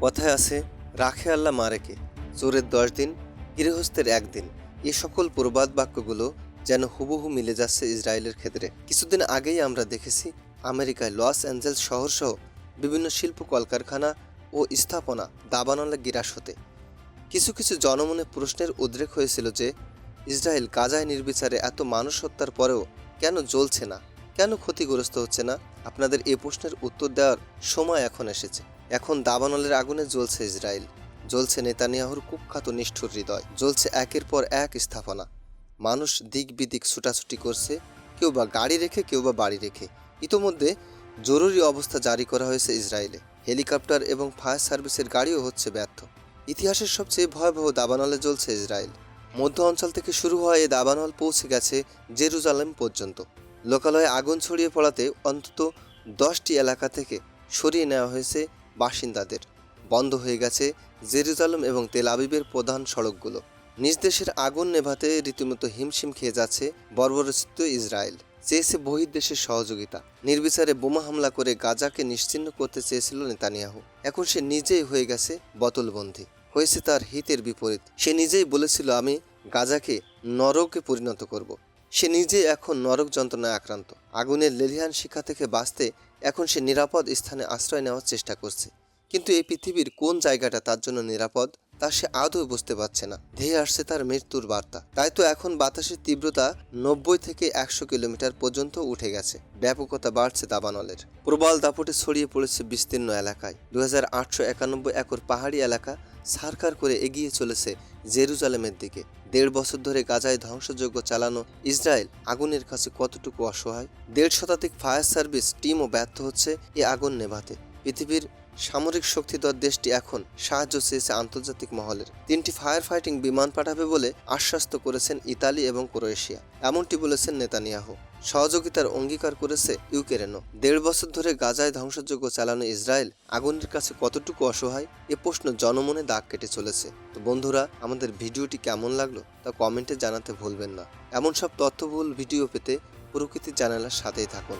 কথায় আছে, রাখে আল্লাহ মারেকে, চোরের দশ দিন, গৃহস্থের একদিন এ সকল প্রবাদ বাক্যগুলো যেন হুবহু মিলে যাচ্ছে ইসরায়েলের ক্ষেত্রে। কিছুদিন আগেই আমরা দেখেছি আমেরিকায় লস অ্যাঞ্জেলস শহরসহ বিভিন্ন শিল্প কলকারখানা ও স্থাপনা দাবানলে গিরাস হতে। কিছু কিছু জনমনে প্রশ্নের উদ্রেক হয়েছিল যে, ইসরায়েল গাজায় নির্বিচারে এত মানুষ হত্যার পরেও কেন জ্বলছে না? কেন ক্ষতিগ্রস্ত হচ্ছে না? আপনাদের এ প্রশ্নের উত্তর দেওয়ার সময় এখন এসেছে। এখন দাবানলের আগুনে জ্বলছে ইসরায়েল। জ্বলছে নেতানিয়াহুর কুখ্যাত নিষ্ঠুর হৃদয়। জ্বলছে একের পর এক স্থাপনা। মানুষ দিক বিদিক ছুটাছুটি করছে, কেউ বা গাড়ি রেখে, কেউ বা বাড়ি রেখে। ইতোমধ্যে জরুরি অবস্থা জারি করা হয়েছে ইসরায়েলে। হেলিকপ্টার এবং ফায়ার সার্ভিসের গাড়িও হচ্ছে ব্যর্থ। ইতিহাসের সবচেয়ে ভয়াবহ দাবানলে জ্বলছে ইসরায়েল। মধ্য অঞ্চল থেকে শুরু হওয়া এই দাবানল পৌঁছে গেছে জেরুজালেম পর্যন্ত। লোকালয়ে আগুন ছড়িয়ে পড়াতে অন্তত দশটি এলাকা থেকে সরিয়ে নেওয়া হয়েছে বাসিন্দাদের। বন্ধ হয়ে গেছে জেরুজালেম এবং তেল আবিবের প্রধান সড়কগুলো। নিজ দেশের আগুন নেভাতে রীতিমতো হিমশিম খেয়ে যাচ্ছে বর্বরচিত ইসরায়েল। চেয়েছে বহির্দেশের সহযোগিতা। নির্বিচারে বোমা হামলা করে গাজাকে নিশ্চিহ্ন করতে চেয়েছিল নেতানিয়াহু। এখন সে নিজেই হয়ে গেছে বোতলবন্দি। হয়েছে তার হিতের বিপরীত। সে নিজেই বলেছিল, আমি গাজাকে নরকে পরিণত করব। সে নিজে এখন নরক যন্ত্রণায় আক্রান্ত। আগুনের লেলিহান শিক্ষা থেকে বাঁচতে এখন সে নিরাপদ স্থানে আশ্রয় নেওয়ার চেষ্টা করছে। কিন্তু এই পৃথিবীর কোন জায়গাটা তার জন্য নিরাপদ, তা সে আদৌ বুঝতে পারছে না। ধেয়ে আসছে তার মৃত্যুর বার্তা। তাই তো এখন বাতাসের তীব্রতা নব্বই থেকে একশো কিলোমিটার পর্যন্ত উঠে গেছে। ব্যাপকতা বাড়ছে দাবানলের। প্রবল দাপটে ছড়িয়ে পড়েছে বিস্তীর্ণ এলাকায়। দু হাজার আটশো একানব্বই একর পাহাড়ি এলাকা সারকার করে এগিয়ে চলেছে জেরুজালেমের দিকে। দেড় বছর ধরে গাজায় ধ্বংসযজ্ঞ চালানো ইসরায়েল আগুনের কাছে কতটুকু অসহায়? দেড় শতাধিক ফায়ার সার্ভিস টিমও ব্যর্থ হচ্ছে এ আগুন নেভাতে। পৃথিবীর সামরিক শক্তিধর দেশটি এখন সাহায্য চেয়েছে আন্তর্জাতিক মহলের। তিনটি ফায়ার ফাইটিং বিমান পাঠাবে বলে আশ্বস্ত করেছেন ইতালি এবং ক্রোয়েশিয়া। এমনটি বলেছেন নেতানিয়াহু। সহযোগিতার অঙ্গীকার করেছে ইউক্রেনও। দেড় বছর ধরে গাজায় ধ্বংসযজ্ঞ চালানো ইসরায়েল আগুনের কাছে কতটুকু অসহায়, এ প্রশ্ন জনমনে দাগ কেটে চলেছে। তো বন্ধুরা, আমাদের ভিডিওটি কেমন লাগল তা কমেন্টে জানাতে ভুলবেন না। এমন সব তথ্যবহুল ভিডিও পেতে প্রকৃতির জানালার সাথেই থাকুন।